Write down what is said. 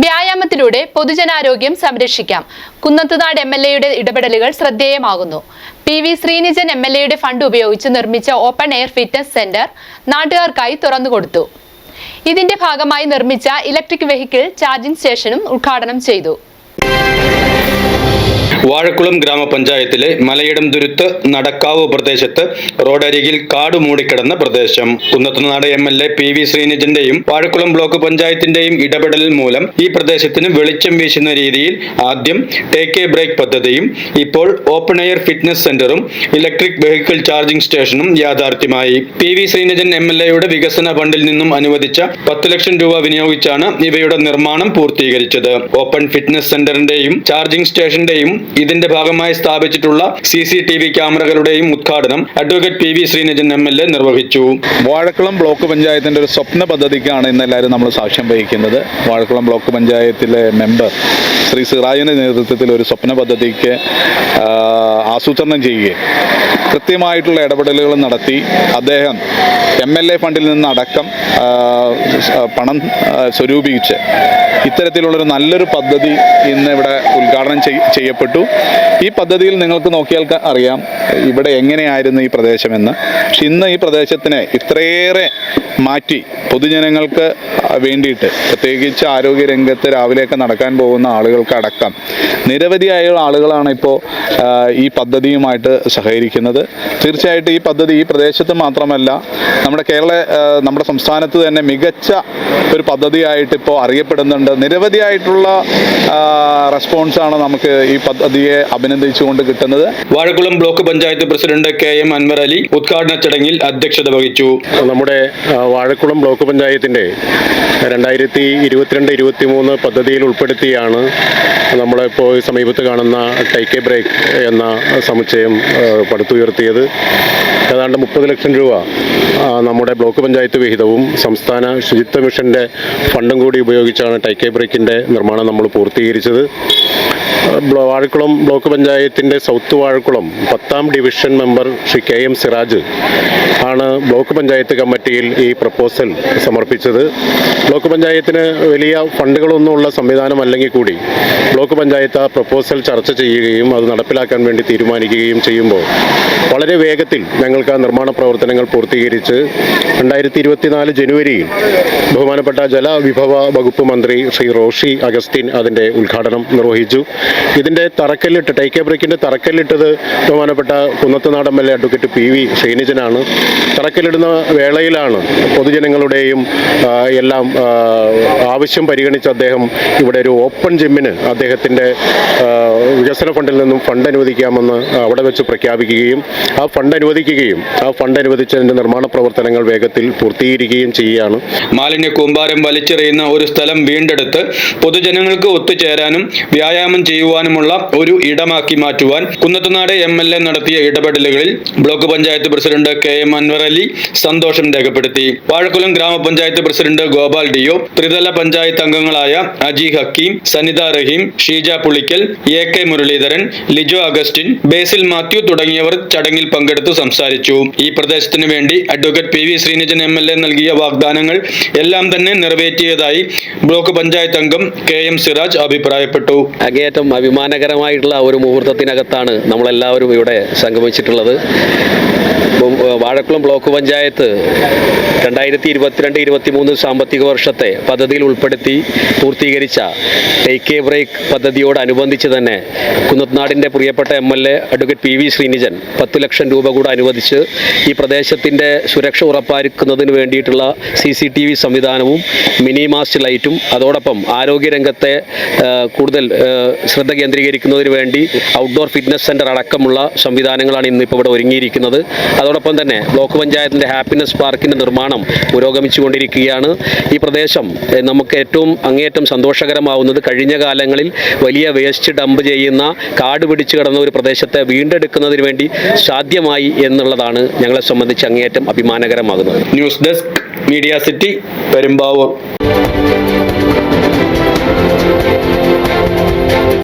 വ്യായാമത്തിലൂടെ പൊതുജനാരോഗ്യം സംരക്ഷിക്കാം. Kunnathunad M L എയുടെ ഇടപെടലുകൾ ശ്രദ്ധേയമാകുന്നു. P V Srinijan M L എയുടെ ഫണ്ട് ഉപയോഗിച്ച് നിർമ്മിച്ച ഓപ്പൺ എയർ ഫിറ്റ്നസ് സെന്റർ നാട്ടുകാർക്കായി തുറന്നുകൊടുത്തു ഇതിന്റെ ഭാഗമായി നിർമ്മിച്ച ഇലക്ട്രിക് വെഹിക്കിൾ ചാർജിംഗ് സ്റ്റേഷനും ഉദ്ഘാടനം ചെയ്തു. വാഴക്കുളം ഗ്രാമപഞ്ചായത്തിലെ മലയിടം തുരുത്ത് നടക്കാവ് പ്രദേശത്ത് റോഡരികിൽ കാട് മൂടിക്കിടന്ന പ്രദേശം. Kunnathunad M L A P V ശ്രീനിജന്റെയും Vazhakulam block പഞ്ചായത്തിന്റെയും ഇടപെടൽ മൂലം ഈ പ്രദേശത്തിന് വെളിച്ചം വീശുന്ന രീതിയിൽ ആദ്യം ടേക്ക് എ ബ്രേക്ക് പദ്ധതിയും ഇപ്പോൾ ഓപ്പൺ എയർ ഫിറ്റ്നസ് സെന്ററും ഇലക്ട്രിക് വെഹിക്കിൾ ചാർജിംഗ് സ്റ്റേഷനും യാഥാർത്ഥ്യമായി. P V Srinijan M L എയുടെ വികസന ഫണ്ടിൽ നിന്നും അനുവദിച്ച പത്ത് ലക്ഷം രൂപ വിനിയോഗിച്ചാണ് ഇവയുടെ നിർമ്മാണം പൂർത്തീകരിച്ചത്. ഓപ്പൺ ഫിറ്റ്നസ് സെന്ററിന്റെയും ചാർജിംഗ് സ്റ്റേഷന്റെയും ഇതിന്റെ ഭാഗമായി സ്ഥാപിച്ചിട്ടുള്ള സി സി ടി വി ക്യാമറകളുടെയും ഉദ്ഘാടനം advocate P V Srinijan M L A നിർവഹിച്ചു. വാഴക്കുളം ബ്ലോക്ക് പഞ്ചായത്തിന്റെ ഒരു സ്വപ്ന പദ്ധതിക്കാണ് ഇന്ന് എല്ലാവരും നമ്മൾ സാക്ഷ്യം വഹിക്കുന്നത്. വാഴക്കുളം ബ്ലോക്ക് പഞ്ചായത്തിലെ മെമ്പർ ശ്രീ സിറാജിന്റെ നേതൃത്വത്തിൽ ഒരു സ്വപ്ന പദ്ധതിക്ക് ആസൂത്രണം ചെയ്യുകയും കൃത്യമായിട്ടുള്ള ഇടപെടലുകൾ നടത്തി അദ്ദേഹം എം എൽ എ ഫണ്ടിൽ നിന്നടക്കം പണം സ്വരൂപിച്ച് ഇത്തരത്തിലുള്ളൊരു നല്ലൊരു പദ്ധതി ഇന്ന് ഇവിടെ ഉദ്ഘാടനം ചെയ്യപ്പെട്ടു. ഈ പദ്ധതിയിൽ നിങ്ങൾക്ക് നോക്കിയാൽ അറിയാം ഇവിടെ എങ്ങനെയായിരുന്നു ഈ പ്രദേശമെന്ന്. പക്ഷെ ഇന്ന് ഈ പ്രദേശത്തിനെ ഇത്രയേറെ മാറ്റി പൊതുജനങ്ങൾക്ക് വേണ്ടിയിട്ട് പ്രത്യേകിച്ച് ആരോഗ്യരംഗത്ത് രാവിലെയൊക്കെ നടക്കാൻ പോകുന്ന ആളുകൾക്ക് അടക്കം നിരവധിയായ ആളുകളാണ് ഇപ്പോൾ ഈ പദ്ധതിയുമായിട്ട് സഹകരിക്കുന്നത്. തീർച്ചയായിട്ടും ഈ പദ്ധതി ഈ പ്രദേശത്ത് മാത്രമല്ല നമ്മുടെ കേരള നമ്മുടെ സംസ്ഥാനത്ത് തന്നെ മികച്ച ഒരു പദ്ധതിയായിട്ട് ഇപ്പോൾ അറിയപ്പെടുന്നുണ്ട്. നിരവധിയായിട്ടുള്ള റെസ്പോൺസാണ് നമുക്ക് ഈ പദ്ധതിയെ അഭിനന്ദിച്ചുകൊണ്ട് കിട്ടുന്നത്. Vazhakulam block panchayat president K M Anwar Ali ഉദ്ഘാടന ചടങ്ങിൽ അധ്യക്ഷത വഹിച്ചു. നമ്മുടെ വാഴക്കുളം ബ്ലോക്ക് പഞ്ചായത്തിന്റെ രണ്ടായിരത്തി ഇരുപത്തിരണ്ട് ഇരുപത്തി മൂന്ന് പദ്ധതിയിൽ ഉൾപ്പെടുത്തിയാണ് നമ്മളിപ്പോൾ ഈ സമീപത്ത് കാണുന്ന ടേക്ക് എ ബ്രേക്ക് എന്ന സമുച്ചയം പടുത്തുയർത്തിയത്. ഏതാണ്ട് മുപ്പത് ലക്ഷം രൂപ നമ്മുടെ ബ്ലോക്ക് പഞ്ചായത്ത് വിഹിതവും സംസ്ഥാന ശുചിത്വ മിഷന്റെ ഫണ്ടും കൂടി ഉപയോഗിച്ചാണ് ടൈക്കെ ബ്രേക്കിന്റെ ബ്രേക്കിന്റെ നിർമ്മാണം നമ്മൾ പൂർത്തീകരിച്ചത്. ബ്ലോ- വാഴക്കുളം ബ്ലോക്ക് പഞ്ചായത്തിന്റെ സൗത്ത് വാഴക്കുളം പത്താം division member Shri K M Siraj ആണ് ബ്ലോക്ക് പഞ്ചായത്ത് കമ്മിറ്റിയിൽ ഈ പ്രപ്പോസൽ സമർപ്പിച്ചത്. ബ്ലോക്ക് പഞ്ചായത്തിന് വലിയ ഫണ്ടുകളൊന്നും ഉള്ള സംവിധാനമല്ലെങ്കിൽ കൂടി ബ്ലോക്ക് പഞ്ചായത്ത് ആ പ്രപ്പോസൽ ചർച്ച ചെയ്യുകയും അത് നടപ്പിലാക്കാൻ വേണ്ടി തീരുമാനിക്കുകയും ചെയ്യുമ്പോൾ വളരെ വേഗത്തിൽ ഞങ്ങൾക്ക് ആ നിർമ്മാണ പ്രവർത്തനങ്ങൾ പൂർത്തീകരിച്ച് രണ്ടായിരത്തി ഇരുപത്തിനാല് ജനുവരിയിൽ ബഹുമാനപ്പെട്ട ജലവിഭവ വകുപ്പ് മന്ത്രി ശ്രീ റോഷി അഗസ്റ്റിൻ അതിന്റെ ഉദ്ഘാടനം നിർവഹിച്ചു. ഇതിന്റെ തറക്കല്ലിട്ട് ടേക്ക് ബ്രേക്കിന്റെ തറക്കല്ലിട്ടത് ബഹുമാനപ്പെട്ട Kunnathunad M L advocate P V സൈനിജനാണ് തറക്കല്ലിടുന്ന വേളയിലാണ് പൊതുജനങ്ങളുടെയും എല്ലാം ആവശ്യം പരിഗണിച്ച് അദ്ദേഹം ഇവിടെ ഒരു ഓപ്പൺ ജിമ്മിന് അദ്ദേഹത്തിന്റെ വികസന ഫണ്ടിൽ നിന്നും ഫണ്ട് അനുവദിക്കാമെന്ന് അവിടെ വെച്ച് പ്രഖ്യാപിക്കുകയും ആ ഫണ്ട് അനുവദിക്കുകയും ആ ഫണ്ട് അനുവദിച്ചതിന്റെ നിർമ്മാണ പ്രവർത്തനങ്ങൾ വേഗത്തിൽ പൂർത്തീകരിക്കുകയും ചെയ്യുകയാണ്. മാലിന്യ കൂമ്പാരം വലിച്ചെറിയുന്ന ഒരു സ്ഥലം വീണ്ടെടുത്ത് പൊതുജനങ്ങൾക്ക് ഒത്തുചേരാനും വ്യായാമം ചെയ്യുവാനുമുള്ള ഒരു ഇടമാക്കി മാറ്റുവാൻ കുന്നത്തുനാട് എം എൽ എ നടത്തിയ ഇടപെടലുകളിൽ block panchayat president K M Anwar Ali സന്തോഷം രേഖപ്പെടുത്തി. വാഴക്കുലം ഗ്രാമപഞ്ചായത്ത് പ്രസിഡന്റ് ഗോപാൽ ഡിയോ ത്രിതല പഞ്ചായത്ത് അംഗങ്ങളായ അജി ഹക്കീം സനിത റഹീം ഷീജ പുളിക്കൽ എ കെ മുരളീധരൻ ലിജോ അഗസ്റ്റിൻ ബേസിൽ മാത്യു തുടങ്ങിയവർ ചടങ്ങിൽ പങ്കെടുത്ത് സംസാരിച്ചു. ഈ പ്രദേശത്തിനു വേണ്ടി advocate P V Srinijan M L A നൽകിയ വാഗ്ദാനങ്ങൾ എല്ലാം തന്നെ നിറവേറ്റിയതായി ബ്ലോക്ക് പഞ്ചായത്ത് അംഗം കെ എം സിറാജ് അഭിപ്രായപ്പെട്ടു. അങ്ങേയറ്റം അഭിമാനകരമായിട്ടുള്ള ഒരു മുഹൂർത്തത്തിനകത്താണ് നമ്മളെല്ലാവരും ഇവിടെ സംഗമിച്ചിട്ടുള്ളത്. വാഴക്കുളം ബ്ലോക്ക് പഞ്ചായത്ത് രണ്ടായിരത്തി ഇരുപത്തിരണ്ട് ഇരുപത്തി മൂന്ന് സാമ്പത്തിക വർഷത്തെ പദ്ധതിയിൽ ഉൾപ്പെടുത്തി പൂർത്തീകരിച്ച ടേക്ക് എ ബ്രേക്ക് പദ്ധതിയോടനുബന്ധിച്ച് തന്നെ കുന്നത്നാടിന്റെ പ്രിയപ്പെട്ട M L A advocate P V Srinijan പത്ത് ലക്ഷം രൂപ കൂടെ അനുവദിച്ച് ഈ പ്രദേശത്തിന്റെ സുരക്ഷ ഉറപ്പാക്കുന്നതിന് വേണ്ടിയിട്ടുള്ള സി സി ടി വി സംവിധാനവും മിനി മാസ്റ്റ് ലൈറ്റും അതോടൊപ്പം ആരോഗ്യരംഗത്തെ കൂടുതൽ ശ്രദ്ധ കേന്ദ്രീകരിക്കുന്നതിന് വേണ്ടി ഔട്ട്ഡോർ ഫിറ്റ്നസ് സെന്റർ അടക്കമുള്ള സംവിധാനങ്ങളാണ് ഇന്നിപ്പോൾ ഇവിടെ ഒരുങ്ങിയിരിക്കുന്നത്. അതോടൊപ്പം തന്നെ ബ്ലോക്ക് പഞ്ചായത്തിന്റെ ഹാപ്പിനെസ് പാർക്കിന്റെ നിർമ്മാണം പുരോഗമിച്ചുകൊണ്ടിരിക്കുകയാണ്. ഈ പ്രദേശം നമുക്ക് ഏറ്റവും അങ്ങേയറ്റം സന്തോഷകരമാവുന്നത് കഴിഞ്ഞ കാലങ്ങളിൽ വലിയ വേസ്റ്റ് ഡംപ് ചെയ്യുന്ന കാട് പിടിച്ചു കിടന്ന ഒരു പ്രദേശത്തെ വീണ്ടെടുക്കുന്നതിന് വേണ്ടി സാധ്യമായി എന്നുള്ളതാണ് ഞങ്ങളെ സംബന്ധിച്ച് അങ്ങേയറ്റം അഭിമാനകരമാകുന്നത്. News desk media city Perumbavoor.